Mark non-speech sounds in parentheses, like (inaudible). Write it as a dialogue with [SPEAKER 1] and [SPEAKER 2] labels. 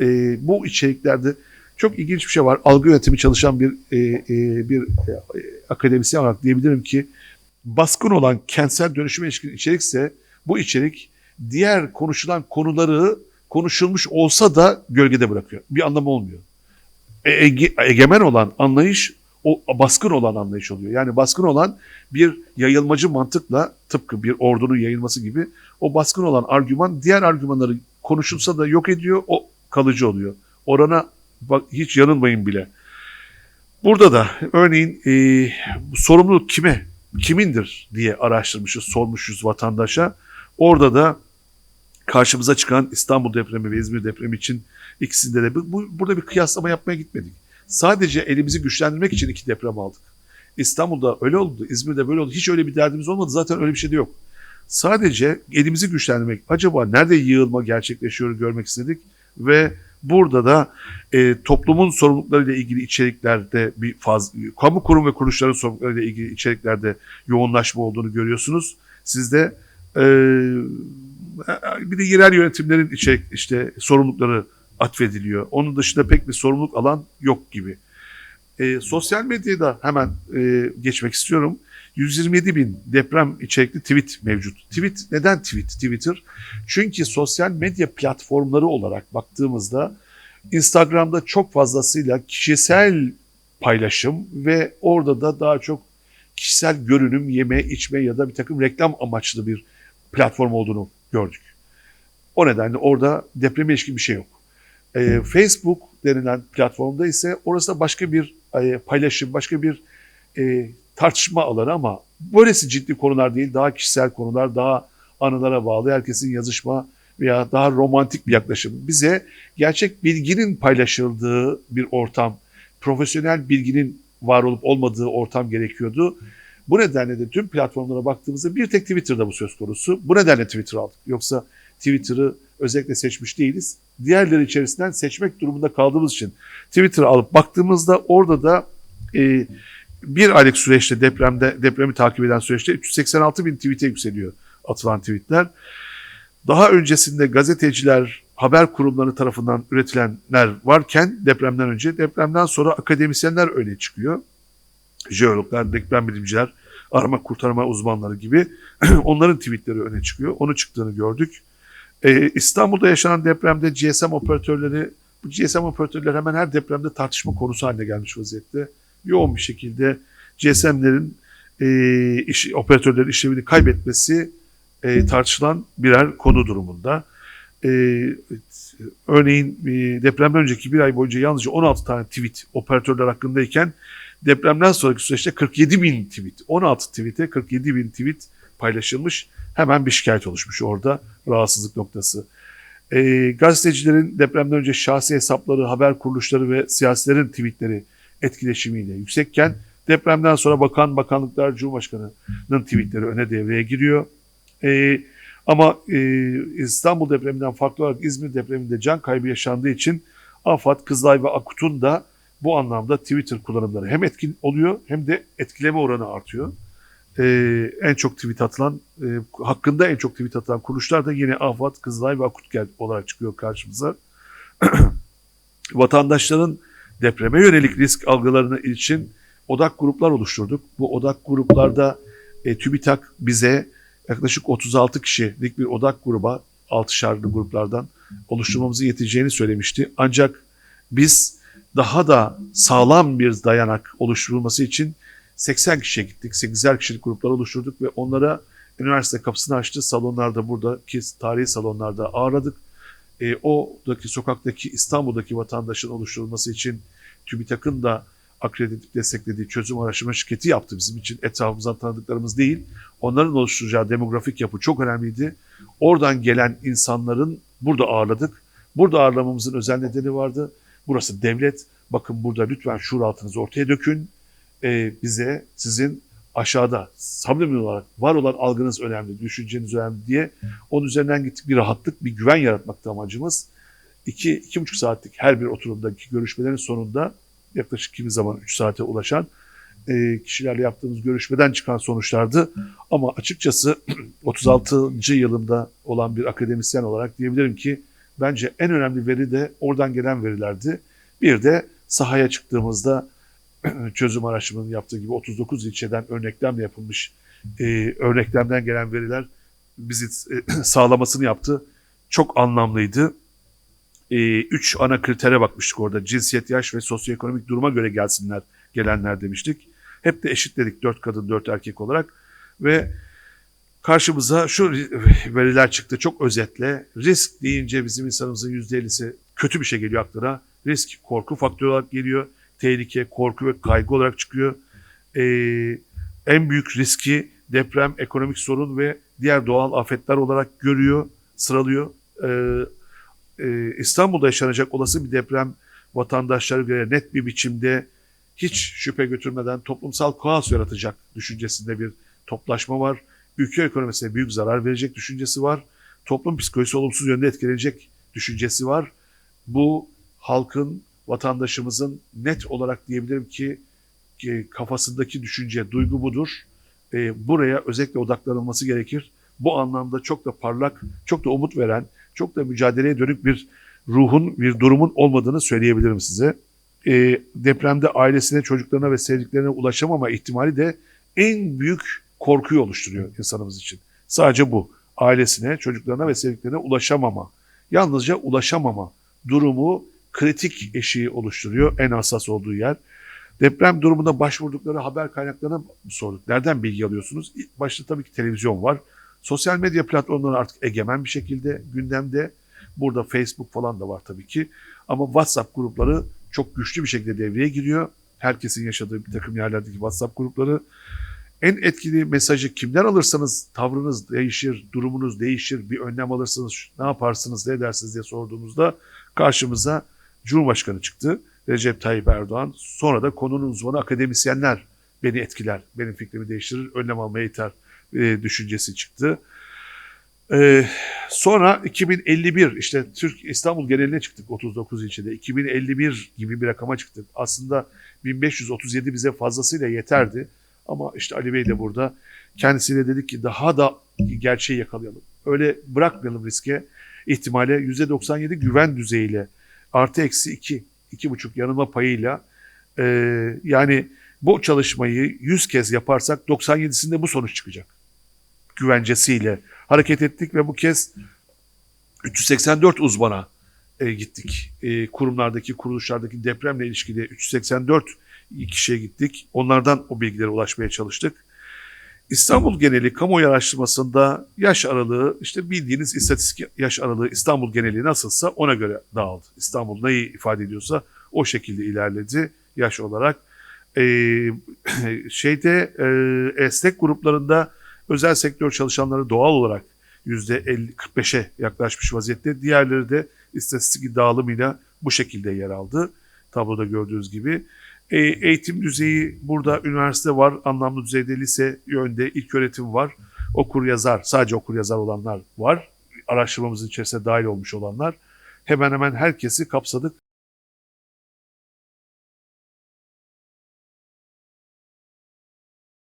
[SPEAKER 1] E, bu içeriklerde çok ilginç bir şey var. Algı yönetimi çalışan bir e, e, bir e, akademisyen olarak diyebilirim ki baskın olan kentsel dönüşüme ilişkin içerikse bu içerik diğer konuşulan konuları konuşulmuş olsa da gölgede bırakıyor. Bir anlamı olmuyor. E, ege- egemen olan anlayış o baskın olan anlayış oluyor. Yani baskın olan bir yayılmacı mantıkla tıpkı bir ordunun yayılması gibi o baskın olan argüman diğer argümanları konuşulsa da yok ediyor. O kalıcı oluyor. Orana bak, hiç yanılmayın bile. Burada da örneğin e, sorumluluk kime, kimindir diye araştırmışız, sormuşuz vatandaşa. Orada da karşımıza çıkan İstanbul depremi ve İzmir depremi için ikisinde de bu, bu- burada bir kıyaslama yapmaya gitmedik. Sadece elimizi güçlendirmek için iki deprem aldık. İstanbul'da öyle oldu, İzmir'de böyle oldu. Hiç öyle bir derdimiz olmadı. Zaten öyle bir şey de yok. Sadece elimizi güçlendirmek, acaba nerede yığılma gerçekleşiyor görmek istedik ve burada da e, toplumun sorumluluklarıyla ilgili içeriklerde bir faz, kamu kurum ve kuruluşların sorumluluklarıyla ilgili içeriklerde yoğunlaşma olduğunu görüyorsunuz. Siz de e, bir de yerel yönetimlerin içerik işte sorumlulukları atfediliyor. Onun dışında pek bir sorumluluk alan yok gibi. E, sosyal medyada hemen e, geçmek istiyorum. 127 bin deprem içerikli tweet mevcut. Tweet neden tweet? Twitter. Çünkü sosyal medya platformları olarak baktığımızda Instagram'da çok fazlasıyla kişisel paylaşım ve orada da daha çok kişisel görünüm, yeme, içme ya da bir takım reklam amaçlı bir platform olduğunu gördük. O nedenle orada depreme ilişkin bir şey yok. Ee, Facebook denilen platformda ise orası da başka bir e, paylaşım, başka bir e, tartışma alanı ama böylesi ciddi konular değil, daha kişisel konular, daha anılara bağlı, herkesin yazışma veya daha romantik bir yaklaşım. Bize gerçek bilginin paylaşıldığı bir ortam, profesyonel bilginin var olup olmadığı ortam gerekiyordu. Bu nedenle de tüm platformlara baktığımızda bir tek Twitter'da bu söz konusu. Bu nedenle Twitter aldık. Yoksa Twitter'ı özellikle seçmiş değiliz. Diğerleri içerisinden seçmek durumunda kaldığımız için Twitter'ı alıp baktığımızda orada da e, bir aylık süreçte depremde depremi takip eden süreçte 386 bin tweet'e yükseliyor atılan tweetler. Daha öncesinde gazeteciler, haber kurumları tarafından üretilenler varken depremden önce, depremden sonra akademisyenler öne çıkıyor. Jeologlar, deprem bilimciler, arama kurtarma uzmanları gibi (clears throat) onların tweetleri öne çıkıyor. Onu çıktığını gördük. Ee, İstanbul'da yaşanan depremde GSM operatörleri, bu GSM operatörler hemen her depremde tartışma konusu haline gelmiş vaziyette. Yoğun bir şekilde GSM'lerin e, iş, operatörlerin işlevini kaybetmesi e, tartışılan birer konu durumunda. E, örneğin e, depremden önceki bir ay boyunca yalnızca 16 tane tweet operatörler hakkındayken depremden sonraki süreçte 47 bin tweet, 16 tweet'e 47 bin tweet paylaşılmış. Hemen bir şikayet oluşmuş orada rahatsızlık noktası. E, gazetecilerin depremden önce şahsi hesapları, haber kuruluşları ve siyasilerin tweetleri etkileşimiyle yüksekken depremden sonra bakan, bakanlıklar, Cumhurbaşkanı'nın tweetleri öne devreye giriyor. E, ama e, İstanbul depreminden farklı olarak İzmir depreminde can kaybı yaşandığı için AFAD, Kızılay ve Akut'un da bu anlamda Twitter kullanımları hem etkin oluyor hem de etkileme oranı artıyor. Ee, en çok tweet atılan, e, hakkında en çok tweet atılan kuruluşlar da yine AFAD, Kızılay ve Akut olarak çıkıyor karşımıza. (clears throat) Vatandaşların depreme yönelik risk algılarına ilişkin odak gruplar oluşturduk. Bu odak gruplarda e, TÜBİTAK bize yaklaşık 36 kişilik bir odak gruba, altışarlı gruplardan oluşturmamızı yeteceğini söylemişti. Ancak biz daha da sağlam bir dayanak oluşturulması için 80 kişiye gittik. 8'er kişilik gruplar oluşturduk ve onlara üniversite kapısını açtı. Salonlarda buradaki tarihi salonlarda ağırladık. E, oradaki sokaktaki İstanbul'daki vatandaşın oluşturulması için TÜBİTAK'ın da akredite edip desteklediği çözüm araştırma şirketi yaptı bizim için. Etrafımızdan tanıdıklarımız değil. Onların oluşturacağı demografik yapı çok önemliydi. Oradan gelen insanların burada ağırladık. Burada ağırlamamızın özel nedeni vardı. Burası devlet. Bakın burada lütfen şuur altınızı ortaya dökün. Ee, bize sizin aşağıda samimi olarak var olan algınız önemli, düşünceniz önemli diye onun üzerinden gittik bir rahatlık, bir güven yaratmakta amacımız. İki, iki buçuk saatlik her bir oturumdaki görüşmelerin sonunda yaklaşık kimi zaman 3 saate ulaşan e, kişilerle yaptığımız görüşmeden çıkan sonuçlardı. Ama açıkçası (clears throat) 36. yılımda olan bir akademisyen olarak diyebilirim ki bence en önemli veri de oradan gelen verilerdi. Bir de sahaya çıktığımızda (clears throat) çözüm araştırmanın yaptığı gibi 39 ilçeden örneklemle yapılmış e, örneklemden gelen veriler bizi e, (clears throat) sağlamasını yaptı. Çok anlamlıydı. E, üç ana kritere bakmıştık orada. Cinsiyet, yaş ve sosyoekonomik duruma göre gelsinler, gelenler demiştik. Hep de eşitledik dört kadın, dört erkek olarak. Ve karşımıza şu veriler çıktı çok özetle. Risk deyince bizim insanımızın %50'si kötü bir şey geliyor aklına. Risk korku faktörü olarak geliyor. Tehlike, korku ve kaygı olarak çıkıyor. Ee, en büyük riski deprem, ekonomik sorun ve diğer doğal afetler olarak görüyor, sıralıyor. Ee, e, İstanbul'da yaşanacak olası bir deprem vatandaşlara göre net bir biçimde hiç şüphe götürmeden toplumsal kaos yaratacak düşüncesinde bir toplaşma var. Ülke ekonomisine büyük zarar verecek düşüncesi var. Toplum psikolojisi olumsuz yönde etkilenecek düşüncesi var. Bu halkın, vatandaşımızın net olarak diyebilirim ki e, kafasındaki düşünce, duygu budur. E, buraya özellikle odaklanılması gerekir. Bu anlamda çok da parlak, çok da umut veren, çok da mücadeleye dönük bir ruhun, bir durumun olmadığını söyleyebilirim size. E, depremde ailesine, çocuklarına ve sevdiklerine ulaşamama ihtimali de en büyük korkuyu oluşturuyor insanımız için. Sadece bu. Ailesine, çocuklarına ve sevdiklerine ulaşamama. Yalnızca ulaşamama durumu kritik eşiği oluşturuyor. En hassas olduğu yer. Deprem durumunda başvurdukları haber kaynaklarına sorduk. Nereden bilgi alıyorsunuz? İlk başta tabii ki televizyon var. Sosyal medya platformları artık egemen bir şekilde gündemde. Burada Facebook falan da var tabii ki. Ama WhatsApp grupları çok güçlü bir şekilde devreye giriyor. Herkesin yaşadığı bir takım yerlerdeki WhatsApp grupları. En etkili mesajı kimden alırsanız tavrınız değişir, durumunuz değişir, bir önlem alırsınız, ne yaparsınız, ne edersiniz diye sorduğumuzda karşımıza Cumhurbaşkanı çıktı. Recep Tayyip Erdoğan. Sonra da konunun uzmanı akademisyenler beni etkiler, benim fikrimi değiştirir, önlem almaya iter e, düşüncesi çıktı. E, sonra 2051 işte Türk İstanbul geneline çıktık 39 ilçede. 2051 gibi bir rakama çıktık. Aslında 1537 bize fazlasıyla yeterdi. Ama işte Ali Bey de burada. Kendisiyle dedik ki daha da gerçeği yakalayalım. Öyle bırakmayalım riske. İhtimale %97 güven düzeyiyle artı eksi 2, 2,5 yanılma payıyla e, yani bu çalışmayı 100 kez yaparsak 97'sinde bu sonuç çıkacak. Güvencesiyle hareket ettik ve bu kez 384 uzmana e, gittik. E, kurumlardaki, kuruluşlardaki depremle ilişkili 384 kişiye gittik. Onlardan o bilgilere ulaşmaya çalıştık. İstanbul geneli kamuoyu araştırmasında yaş aralığı işte bildiğiniz istatistik yaş aralığı İstanbul geneli nasılsa ona göre dağıldı. İstanbul neyi ifade ediyorsa o şekilde ilerledi yaş olarak. Ee, (clears throat) şeyde e, esnek gruplarında özel sektör çalışanları doğal olarak %50-45'e yaklaşmış vaziyette. Diğerleri de istatistik dağılımıyla bu şekilde yer aldı. Tabloda gördüğünüz gibi. E, eğitim düzeyi burada üniversite var, anlamlı düzeyde lise yönde ilk öğretim var. Okur yazar, sadece okur yazar olanlar var. Araştırmamızın içerisine dahil olmuş olanlar. Hemen hemen herkesi kapsadık.